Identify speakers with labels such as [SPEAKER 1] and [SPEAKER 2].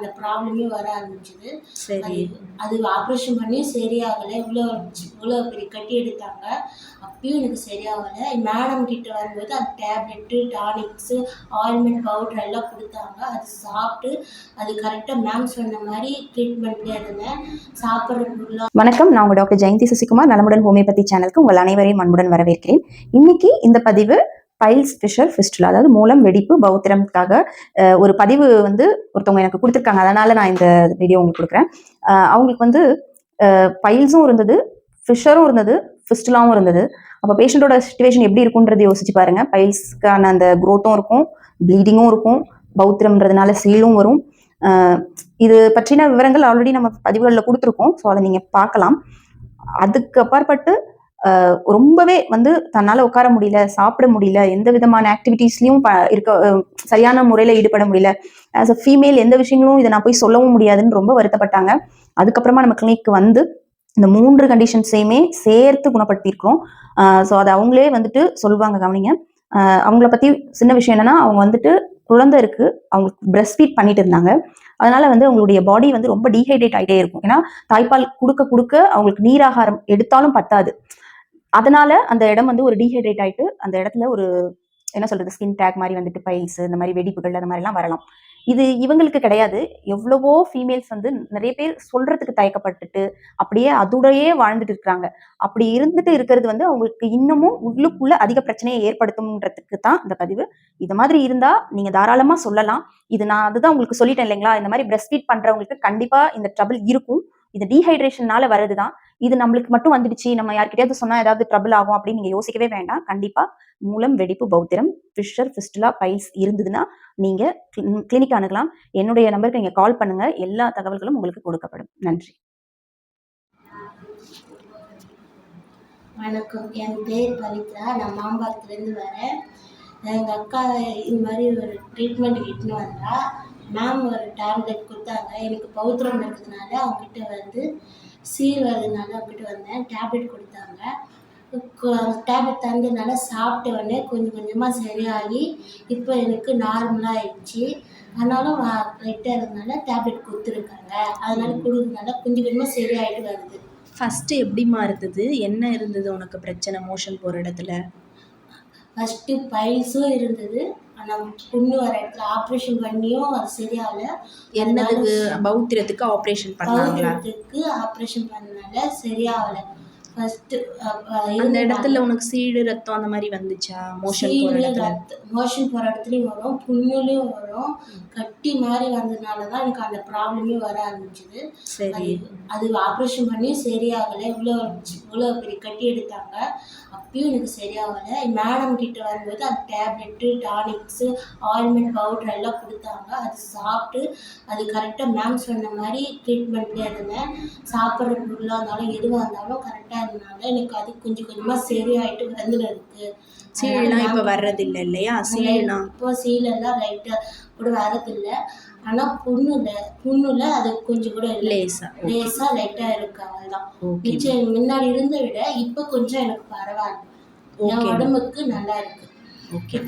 [SPEAKER 1] அந்த ப்ராப்ளமே வர ஆரம்பிச்சுது.
[SPEAKER 2] சரி.
[SPEAKER 1] அது ஆப்ரேஷன் பண்ணி சரியாகலை. இவ்வளோ இவ்வளோ பெரிய கட்டி எடுத்தாங்க. அப்பயும் எனக்கு சரியாகலை. மேடம் கிட்ட வரும்போது அந்த டேப்லெட்டு டானிக்ஸு ஆயில்மெண்ட் பவுடர் எல்லாம் கொடுத்தாங்க. அது சாப்பிட்டு அது கரெக்டாக மேம் சொன்ன மாதிரி ட்ரீட்மெண்ட்லேயே இருந்தேன். சாப்பிட்ற பொருளாக
[SPEAKER 3] வணக்கம். நான் உங்கள் டாக்டர் ஜெயந்தி சசிகுமார். நலமுடன் ஹோமியோபதி சேனலுக்கு உங்கள் அனைவரையும் அன்புடன் வரவேற்கிறேன். இன்னைக்கு இந்த பதிவு பைல்ஸ் ஃபிஷர் ஃபிஸ்டுலா அதாவது மூலம் வெடிப்பு பௌத்திரம்காக ஒரு பதிவு வந்து ஒருத்தவங்க எனக்கு கொடுத்துருக்காங்க. அதனால நான் இந்த வீடியோ உங்களுக்கு கொடுக்குறேன். அவங்களுக்கு வந்து பைல்ஸும் இருந்தது ஃபிஷரும் இருந்தது ஃபிஸ்டுலாவும் இருந்தது. அப்போ பேஷண்ட்டோட சுச்சுவேஷன் எப்படி இருக்குன்றது யோசிச்சு பாருங்க. பைல்ஸ்க்கான அந்த க்ரோத்தும் இருக்கும் ப்ளீடிங்கும் இருக்கும் பௌத்திரம்ன்றதுனால சீலும் வரும். இது பற்றின விவரங்கள் ஆல்ரெடி நம்ம பதிவுகளில் கொடுத்துருக்கோம். ஸோ அதை நீங்கள் பார்க்கலாம். அதுக்கு அப்பாற்பட்டு ரொம்பவே வந்து தன்னால் உட்கார முடியல சாப்பிட முடியல எந்த விதமான ஆக்டிவிட்டீஸ்லையும் ப இருக்க சரியான முறையில் ஈடுபட முடியல. ஆஸ் அ ஃபீமேல் எந்த விஷயங்களும் இதை நான் போய் சொல்லவும் முடியாதுன்னு ரொம்ப வருத்தப்பட்டாங்க. அதுக்கப்புறமா நம்ம கிளினிக் வந்து இந்த மூன்று கண்டிஷன்ஸையுமே சேர்த்து குணப்படுத்தியிருக்கிறோம். ஸோ அதை அவங்களே வந்துட்டு சொல்லுவாங்க கவனிங்க. அவங்கள பற்றி சின்ன விஷயம் என்னன்னா அவங்க வந்துட்டு குழந்தை இருக்கு அவங்களுக்கு பிரெஸ்ட் ஃபீட் பண்ணிட்டு இருந்தாங்க. அதனால வந்து அவங்களுடைய பாடி வந்து ரொம்ப டீஹைட்ரேட் ஆகிட்டே இருக்கும். ஏன்னா தாய்ப்பால் கொடுக்க கொடுக்க அவங்களுக்கு நீராகாரம் எடுத்தாலும் பத்தாது. அதனால அந்த இடம் வந்து ஒரு டீஹைட்ரேட் ஆயிட்டு அந்த இடத்துல ஒரு என்ன சொல்றது ஸ்கின் டேக் மாதிரி வந்துட்டு பைல்ஸ் இந்த மாதிரி வெடிப்புகள் அந்த மாதிரிலாம் வரலாம். இது இவங்களுக்கு கிடையாது. எவ்வளவோ ஃபீமேல்ஸ் வந்து நிறைய பேர் சொல்றதுக்கு தயக்கப்பட்டுட்டு அப்படியே அதோடையே வாழ்ந்துட்டு இருக்காங்க. அப்படி இருந்துட்டு இருக்கிறது வந்து அவங்களுக்கு இன்னமும் உள்ளுக்குள்ள அதிக பிரச்சனையை ஏற்படுத்தும்ன்றதுக்கு தான் இந்த பதிவு. இது மாதிரி இருந்தா நீங்க தாராளமா சொல்லலாம். இது நான் அதுதான் உங்களுக்கு சொல்லிட்டேன் இல்லைங்களா? இந்த மாதிரி பிரஸ்ட் ஃபீட் பண்றவங்களுக்கு கண்டிப்பா இந்த ட்ரபிள் இருக்கும். இது டீஹைட்ரேஷன்னால வருது தான் இது நம்மளுக்கு மட்டும் வந்துடுச்சு. நம்ம யார்கிட்டயாவது சொன்னா ஏதாவது ட்ரபிள் ஆகும் அப்படின்னு நீங்க யோசிக்கவே வேண்டாம். கண்டிப்பா மூலம் வெடிப்பு பௌத்திரம் ஃபிஷர் ஃபிஸ்டுலா பைல்ஸ் இருந்ததுன்னா நீங்க கிளினிக் அணுகலாம். என்னுடைய நம்பருக்கு நீங்க கால் பண்ணுங்க. எல்லா தகவல்களும் உங்களுக்கு கொடுக்கப்படும். நன்றி.
[SPEAKER 1] வணக்கம். என் பேர் பவித்ரா. நான் மாம்பாக்கத்துலேருந்து வரேன். எங்கள் அக்கா இது மாதிரி ஒரு ட்ரீட்மெண்ட் இட்டுன்னு வந்தா மேம் ஒரு டேப்லெட் கொடுத்தாங்க. எனக்கு பௌத்திரம் இருக்கிறதுனால அவங்ககிட்ட வந்து சீல் வர்றதுனால அவங்ககிட்ட வந்தேன் டேப்லெட் கொடுத்தாங்க. டேப்லெட் தந்ததுனால சாப்பிட்ட உடனே கொஞ்சம் கொஞ்சமாக சரியாகி இப்போ எனக்கு நார்மலாக ஆயிடுச்சு. ஆனாலும் லைட்டாக இருந்ததுனால டேப்லெட் கொடுத்துருக்காங்க. அதனால கொடுக்கறதுனால கொஞ்சம் கொஞ்சமாக சரியாயிட்டு வருது.
[SPEAKER 2] ஃபர்ஸ்ட் எப்படிம்மா இருந்தது என்ன இருந்தது உனக்கு பிரச்சனை மோஷன் போற இடத்துல?
[SPEAKER 1] ஃபஸ்ட்டு பைல்ஸும் இருந்தது. ஆனால் புண்ணு வர இடத்துல ஆப்ரேஷன் பண்ணியும் அது சரியாகல.
[SPEAKER 2] என்னதுக்கு? பௌத்திரத்துக்கு ஆப்ரேஷன் பண்ணாங்களா?
[SPEAKER 1] பௌத்திரத்துக்கு ஆப்ரேஷன் பண்ணனால சரியாகல. ஃபஸ்ட்டு
[SPEAKER 2] அந்த இடத்துல உனக்கு சீடு ரத்தம் அந்த மாதிரி வந்துச்சா? மோஷன்
[SPEAKER 1] மோஷன் போகிற இடத்துலையும் வரும் புண்ணுலையும் வரும். கட்டி மாதிரி வந்ததுனால தான் எனக்கு அந்த ப்ராப்ளமே வர ஆரம்பிச்சுது.
[SPEAKER 2] சரி.
[SPEAKER 1] அது ஆப்ரேஷன் பண்ணி சரியாகலை. இவ்வளோ இவ்வளோ பெரிய கட்டி எடுத்தாங்க. அப்பயும் எனக்கு சரியாகலை. மேடம் கிட்ட வரும்போது அந்த டேப்லெட்டு டானிக்ஸு ஆயில்மெண்ட் பவுடர் எல்லாம் கொடுத்தாங்க. அது சாப்பிட்டு அது கரெக்டாக மேம் சொன்ன மாதிரி ட்ரீட்மெண்ட்லேயே இருந்தேன். சாப்பிட்ற பொருளாக இருந்தாலும் எதுவாக இருந்தாலும் கரெக்டாக இருந்தனால எனக்கு அது கொஞ்சம் கொஞ்சமாக சரியாயிட்டு வந்துல இருக்கு
[SPEAKER 2] சீழ்லாம் இப்ப வர்றது இல்ல இல்லையா சீழ்னா
[SPEAKER 1] இப்போ சீலெல்லாம் லைட்டாக கூட வரதில்ல ஆனால் புண்ணுல புண்ணுல அது கொஞ்சம் கூட
[SPEAKER 2] லேசா.
[SPEAKER 1] லேசா லைட்டா இருக்கு மிச்சம் முன்னாடி இருந்த விட இப்ப கொஞ்சம் எனக்கு பரவாயில்ல. என். உடம்புக்கு நல்லா இருக்கு.
[SPEAKER 2] ஓகே